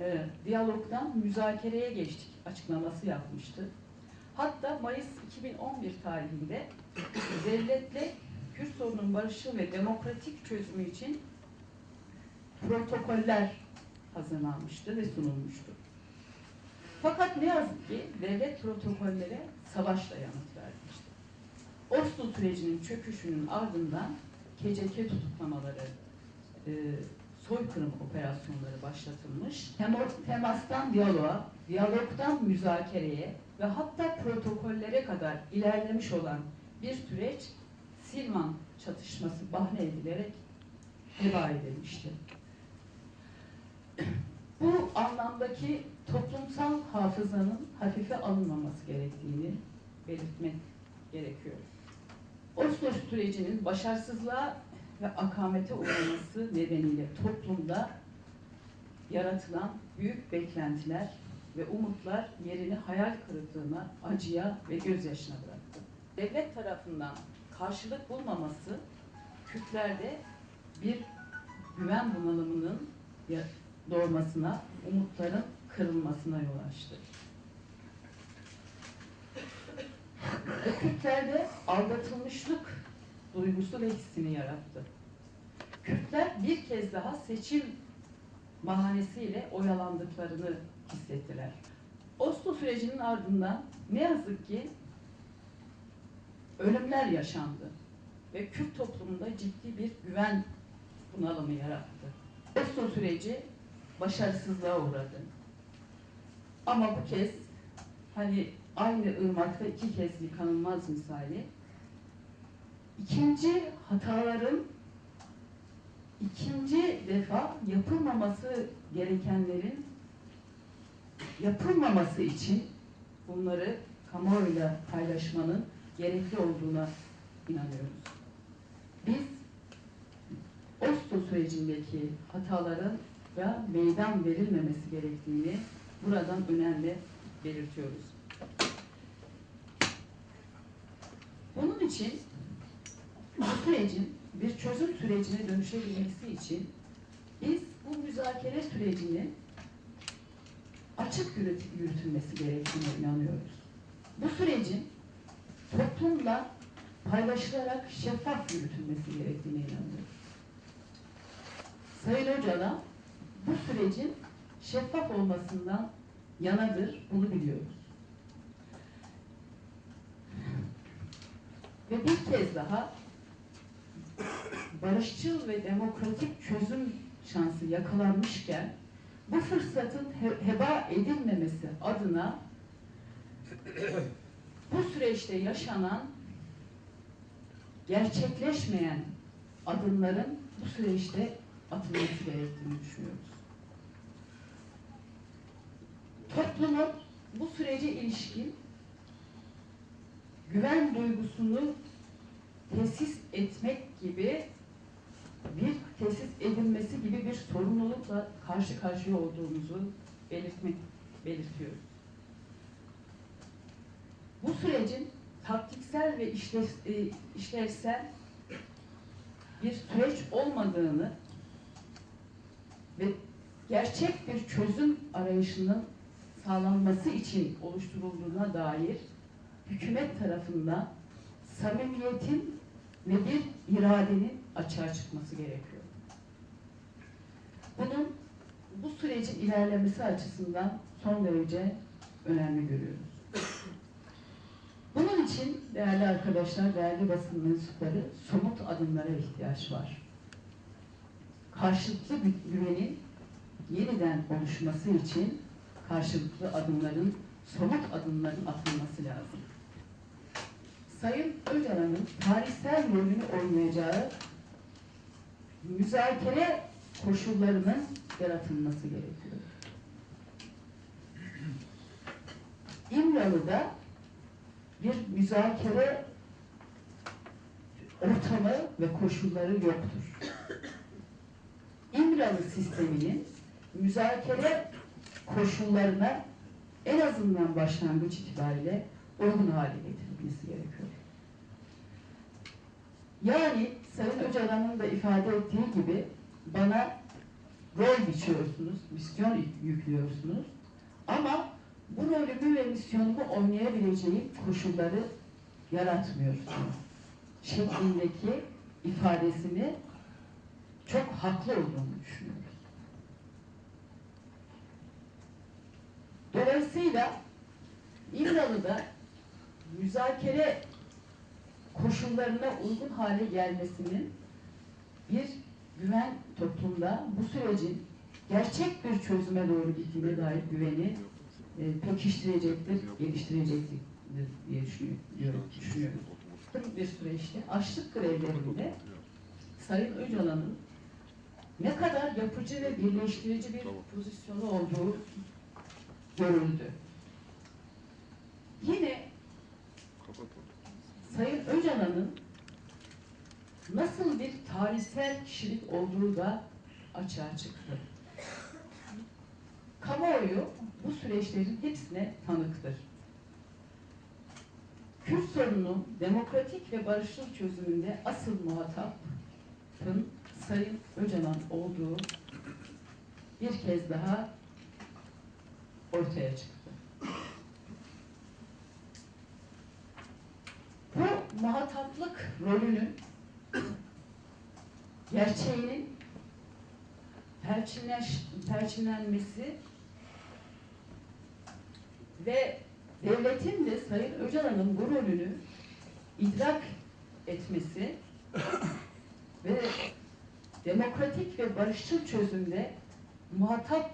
e, diyalogdan müzakereye geçtik açıklaması yapmıştı. Hatta Mayıs 2011 tarihinde devletle Kürt sorunun barışçıl ve demokratik çözümü için protokoller hazırlanmıştı ve sunulmuştu. Fakat ne yazık ki devlet protokollere savaşla yanıt vermişti. Oslo sürecinin çöküşünün ardından KCK tutuklamaları, e, soykırım operasyonları başlatılmış. Temastan diyaloğa, diyalogdan müzakereye ve hatta protokollere kadar ilerlemiş olan bir süreç Silvan çatışması bahne edilerek heba edilmişti. Bu anlamdaki toplumsal hafızanın hafife alınmaması gerektiğini belirtmek gerekiyor. Oslo sürecinin başarısızlığa ve akamete uğraması nedeniyle toplumda yaratılan büyük beklentiler ve umutlar yerini hayal kırıklığına, acıya ve gözyaşına bıraktı. Devlet tarafından karşılık bulmaması Kürtlerde bir güven bunalımının doğmasına, umutların kırılmasına yol açtı. Kürtlerde aldatılmışlık duygusu ve hissini yarattı. Kürtler bir kez daha seçim bahanesiyle oyalandıklarını hissettiler. Oslo sürecinin ardından ne yazık ki ölümler yaşandı ve Kürt toplumunda ciddi bir güven bunalımı yarattı. Oslo süreci başarısızlığa uğradı. Ama bu kez hani aynı ırmakta iki kez yıkanılmaz misali ikinci hataların ikinci defa yapılmaması gerekenlerin yapılmaması için bunları kamuoyuyla paylaşmanın gerekli olduğuna inanıyoruz. Biz Oslo sürecindeki hataların da meydan verilmemesi gerektiğini buradan önemli belirtiyoruz. Bunun için bu sürecin bir çözüm sürecine dönüşebilmesi için biz bu müzakere sürecinin açık yürüt- yürütülmesi gerektiğine inanıyoruz. Bu sürecin toplumla paylaşılarak şeffaf yürütülmesi gerektiğine inanıyoruz. Sayın Öcalan bu sürecin şeffaf olmasından yanadır, bunu biliyoruz. Ve bir kez daha barışçıl ve demokratik çözüm şansı yakalanmışken bu fırsatın he- heba edilmemesi adına bu süreçte yaşanan gerçekleşmeyen adımların bu süreçte atılması gerektiğini düşünüyoruz. Toplumun bu sürece ilişkin güven duygusunu tesis etmek gibi bir tesis edilmesi gibi bir sorumlulukla karşı karşıya olduğumuzu belirtmek belirtiyoruz. Bu sürecin taktiksel ve e, işlevsel bir süreç olmadığını ve gerçek bir çözüm arayışının sağlanması için oluşturulduğuna dair hükümet tarafından samimiyetin ve bir iradenin açığa çıkması gerekiyor. Bunun bu sürecin ilerlemesi açısından son derece önemli görüyoruz. Bunun için değerli arkadaşlar, değerli basın mensupları somut adımlara ihtiyaç var. Karşılıklı güvenin yeniden oluşması için karşılıklı adımların, somut adımların atılması lazım. Sayın Öcalan'ın tarihsel rolünü oynayacağı müzakere koşullarının yaratılması gerekiyor. İmralı'da bir müzakere ortamı ve koşulları yoktur. İmralı sisteminin müzakere koşullarına en azından başlangıç itibariyle uygun hale getirilmesi gerekiyor. Yani Sayın Öcalan'ın da ifade ettiği gibi bana rol biçiyorsunuz, misyon yüklüyorsunuz. Ama bu rolümü ve misyonumu oynayabileceğim koşulları yaratmıyorsunuz. Şeklindeki ifadesini çok haklı olduğunu düşünüyoruz. Dolayısıyla İmralı'da müzakere koşullarına uygun hale gelmesinin bir güven toplumda bu sürecin gerçek bir çözüme doğru gittiğine dair güveni e, pekiştirecektir, geliştirecektir diye düşünüyorum. düşünüyorum. Bir süreçte açlık grevlerinde Sayın Öcalan'ın ne kadar yapıcı ve birleştirici bir pozisyonu olduğu görüldü. Sayın Öcalan'ın nasıl bir tarihsel kişilik olduğu da açığa çıktı. Kamuoyu bu süreçlerin hepsine tanıktır. Kürt sorunu demokratik ve barışçıl çözümünde asıl muhatapın Sayın Öcalan olduğu bir kez daha ortaya çıktı. Bu muhataplık rolünün gerçeğinin perçinleş, perçinlenmesi ve devletin de Sayın Öcalan'ın bu rolünü idrak etmesi ve demokratik ve barışçıl çözümde muhatap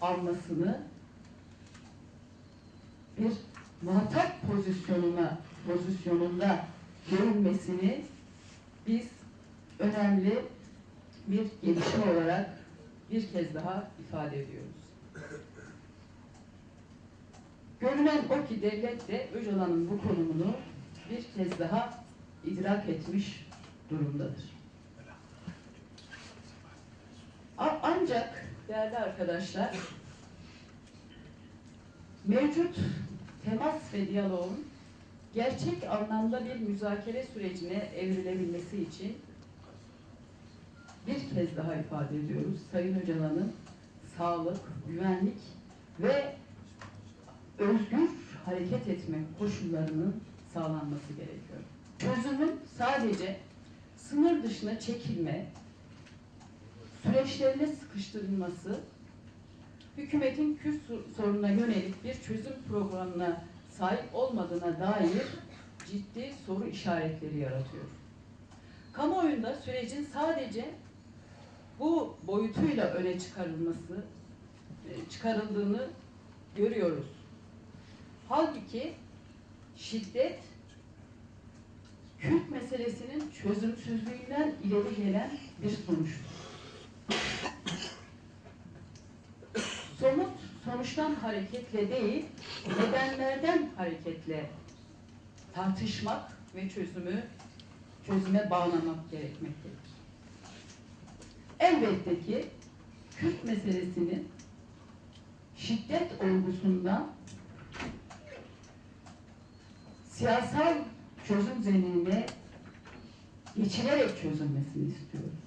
almasını bir muhatap pozisyonuna pozisyonunda görünmesini biz önemli bir gelişme olarak bir kez daha ifade ediyoruz. Görünen o ki devlet de Öcalan'ın bu konumunu bir kez daha idrak etmiş durumdadır. Ancak değerli arkadaşlar mevcut temas ve diyaloğun gerçek anlamda bir müzakere sürecine evrilebilmesi için bir kez daha ifade ediyoruz. Sayın Öcalan'ın sağlık, güvenlik ve özgür hareket etme koşullarının sağlanması gerekiyor. Çözümün sadece sınır dışına çekilme, süreçlerine sıkıştırılması, hükümetin Kürt sorununa yönelik bir çözüm programına sahip olmadığına dair ciddi soru işaretleri yaratıyor. Kamuoyunda sürecin sadece bu boyutuyla öne çıkarılması e, çıkarıldığını görüyoruz. Halbuki şiddet Kürt meselesinin çözümsüzlüğünden ileri gelen bir sonuçtur. Somut sonuçtan hareketle değil, nedenlerden hareketle tartışmak ve çözümü çözüme bağlamak gerekmektedir. Elbette ki Kürt meselesinin şiddet olgusundan siyasal çözüm zeminine geçilerek çözülmesini istiyoruz.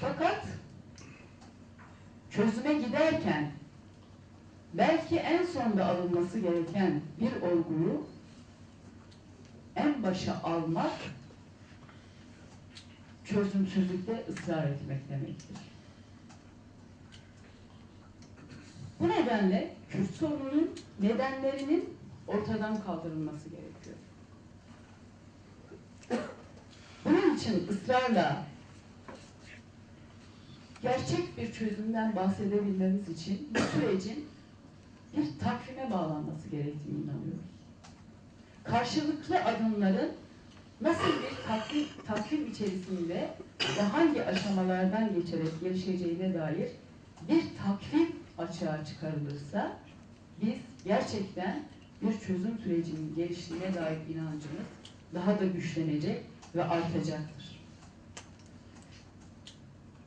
Fakat giderken belki en sonda alınması gereken bir olguyu en başa almak çözümsüzlükte ısrar etmek demektir. Bu nedenle Kürt sorununun nedenlerinin ortadan kaldırılması gerekiyor. Bunun için ısrarla gerçek bir çözümden bahsedebilmemiz için bu sürecin bir takvime bağlanması gerektiğini inanıyoruz. Karşılıklı adımların nasıl bir takvim, takvim içerisinde ve hangi aşamalardan geçerek gelişeceğine dair bir takvim açığa çıkarılırsa biz gerçekten bir çözüm sürecinin geliştiğine dair inancımız daha da güçlenecek ve artacaktır.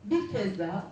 Bir kez daha